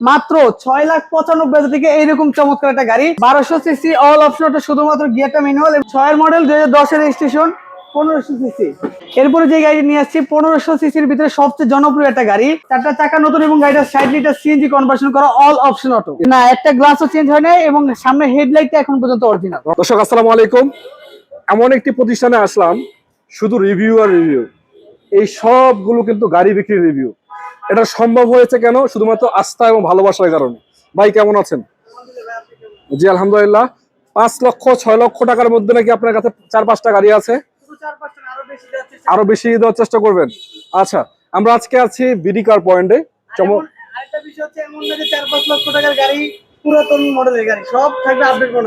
মাত্র ছয় লাখ পঁচানব্বই হাজার থেকে এইরকম চমৎকার একটা গাড়ি। বারোশো সিসি অল অপশন শুধুমাত্র গিয়ারটা ম্যানুয়াল ছয়ের মডেল দুই হাজার দশের রেজিস্ট্রেশন পনেরোশো সিসি। এরপরে যে গাড়ি নিয়ে আসছি, পনেরোশো সিসির ভিতরে সবচেয়ে জনপ্রিয় একটা গাড়ি। চারটা চাকা নতুন এবং গাড়িটা ষাট লিটার সিএনজি কনভার্সন করা অল অপশন অটো না, একটা গ্লাসও চেঞ্জ হয় না এবং সামনে হেডলাইটটা এখন পর্যন্ত অরিজিনাল দর্শক, আসসালামু আলাইকুম। এমন একটি প্রতিষ্ঠানে আসলাম, শুধু রিভিউ আর রিভিউ এই সবগুলো কিন্তু গাড়ি বিক্রির রিভিউ এটা সম্ভব হয়েছে কেন? শুধুমাত্র আস্থা এবং ভালোবাসার কারণে। ভাই কেমন আছেন? জি আলহামদুলিল্লাহ। পাঁচ লক্ষ ছয় লক্ষ টাকার মধ্যে নাকি আপনার কাছে চার পাঁচটা গাড়ি আছে? আরও বেশি দেওয়ার চেষ্টা করবেন। আচ্ছা আমরা আজকে আছি বিডি কার পয়েন্টে চমক গাড়ি গাড়ি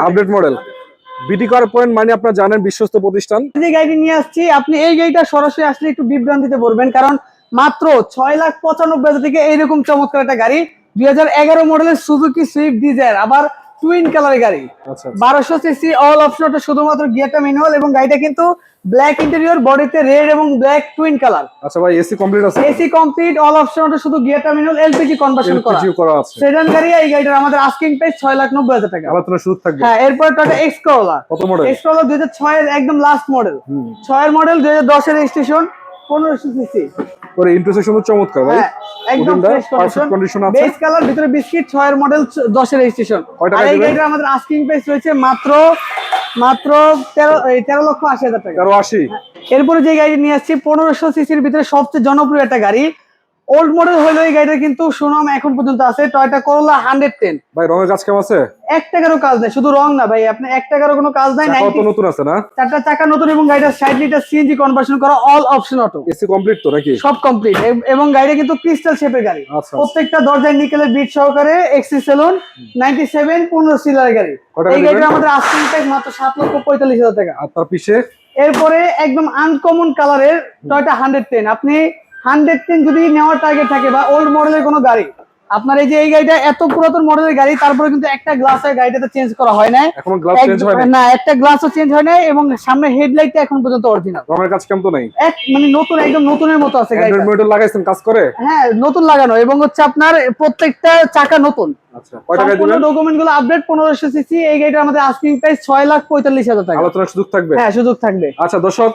update model BD car point মানে আপনারা জানেন বিশ্বস্ত প্রতিষ্ঠান। যে গাড়িটি নিয়ে আসছি আপনি এই গাড়িটা সরাসরি আসলে একটু বিভ্রান্তিতে পড়বেন কারণ মাত্র ছয় লাখ পঁচানব্বই হাজার থেকে এইরকম চমৎকার একটা গাড়ি। দুই হাজার এগারো মডেলের সুজুকি সুইফট ডিজায়ার আবার টুইন কালারের গাড়ি। আচ্ছা বারোশো সিসি অল অপশন শুধুমাত্র গিয়ারটা ম্যানুয়াল এবং গাড়িটা কিন্তু ব্ল্যাক ইন্টেরিয়র বডিতে রেড এবং ব্ল্যাক টুইন কালার আচ্ছা ভাই এসি কমপ্লিট আছে? এসি কমপ্লিট অল অপশন শুধু গিয়ারটা ম্যানুয়াল এলপিজি কনভার্সন করা। আছে। সেডান গাড়ি এই গাড়িটার আমাদের আস্কিং প্রাইস ছয় লাখ নব্বই হাজার টাকা। আলোচনা সুযোগ থাকবে। হ্যাঁ এরপর টাটা এক্স করোলা কত মডেল এক্স করোলা দুই হাজার ছয়ের একদম লাস্ট মডেল 6 এর মডেল দুই হাজার দশের রেজিস্ট্রেশন পনেরোশো সিসি পরে ইন্টারসেকশন চমৎকার ভাই। হ্যাঁ একদম ফ্রেশ perfect আছে। বেস কালার ভিতরে বিস্কিট ছয়ের মডেল দশের রেজিস্ট্রেশন আর এই গাড়িটা আমাদের আস্কিং প্রাইস রয়েছে মাত্র মাত্র তেরো এই তেরো লক্ষ আশি হাজার টাকা। তেরো এরপরে যে গাড়ি নিয়ে আসছি পনেরোশো সিসির ভিতরে সবচেয়ে জনপ্রিয় একটা গাড়ি ওল্ড মডেল হলেও এই গাড়িটা কিন্তু সুনাম এখন পর্যন্ত আছে টয়টা করোলা হান্ড্রেড টেন ভাই রঙের কাজ কেমন আছে? এক টাকারও কাজ নাই শুধু রং না ভাই আপনি এক টাকারও কোনো কাজ নাই চাকাও তো 90 নতুন আছে না? চারটা চাকা নতুন এবং গাড়িটা ষাট লিটার সিএনজি কনভার্সন করা all option auto AC complete তো নাকি? সব কমপ্লিট এবং গাড়িটা কিন্তু ক্রিস্টাল শেপের গাড়ি। আচ্ছা। প্রত্যেকটা দরজায় নিকেলের বিট সহকারে এক্সি সেলুন নাইনটি সেভেন পনেরো সিলার গাড়ি। এই গাড়িটা আমাদের আস্কিং প্রাইস মাত্র সাত লক্ষ পঁয়তাল্লিশ হাজার টাকা। আর তার পিছে? এরপরে একদম আনকমন কালারের টয়টা হান্ড্রেড টেন আপনি হান্ড্রেড টেন যদি নেওয়ার টার্গেট থাকে বা ওল্ড মডেলের কোনো গাড়ি আপনার এই যে এই গাড়িটা এত পুরাতন মডেলের গাড়ি তারপরে কিন্তু একটা গ্লাস গাড়িটাতে চেঞ্জ করা হয় না না একটা গ্লাসও চেঞ্জ হয় নাই এবং সামনে হেডলাইটটা এখন পর্যন্ত অরিজিনাল রঙের কাজ কেমন তো নাই। এক মানে নতুন একদম নতুনের মতো আছে মডেল লাগাইছেন কাজ করে? হ্যাঁ নতুন লাগানো এবং হচ্ছে আপনার প্রত্যেকটা চাকা নতুন। আচ্ছা কয় টাকা দিবেন? ডকুমেন্টগুলো আপডেট পনেরোশো সিসি এই গাড়িটা আমাদের আস্কিং প্রাইস ছয় লাখ পঁয়তাল্লিশ হাজার টাকা। আলোচনার সুযোগ থাকবে? হ্যাঁ সুযোগ থাকবে। আচ্ছা দর্শক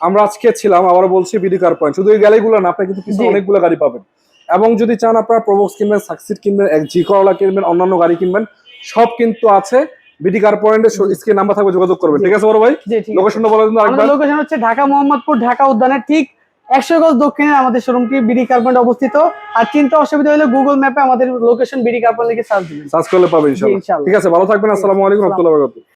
আমরা আজকে ছিলাম আবার বলছি বিডি কার পয়েন্ট শুধু এই গাড়িগুলো না আপনি কিন্তু কিছু। অনেকগুলো গাড়ি পাবেন। এবং যদি চান আপনারা প্রবক্স কিনবেন সাকসিড কিনবেন জি করলা কিনবেন অন্যান্য গাড়ি কিনবেন সব কিন্তু আছে। বিডি কার পয়েন্টের স্ক্রিন নাম্বার থাকবে যোগাযোগ করবেন। ঠিক আছে বড় ভাই। লোকেশনটা বলে দিন আরেকবার। লোকেশন হচ্ছে ঢাকা মোহাম্মদপুর ঢাকা উদ্যানের ঠিক একশো গজ দক্ষিণে আমাদের শোরুমটি বিডি কার্পেন্ট অবস্থিত। আর চিন্তা অসুবিধা হলে গুগল ম্যাপে আমাদের লোকেশন বিডি কার্পেন্ট লিখে সার্চ দিবেন। সার্চ করলে পাবেন ইনশাআল্লাহ। ঠিক আছে ভালো থাকবেন আসসালামু আলাইকুম রহমতুল্লাহ বারাকাতুহু।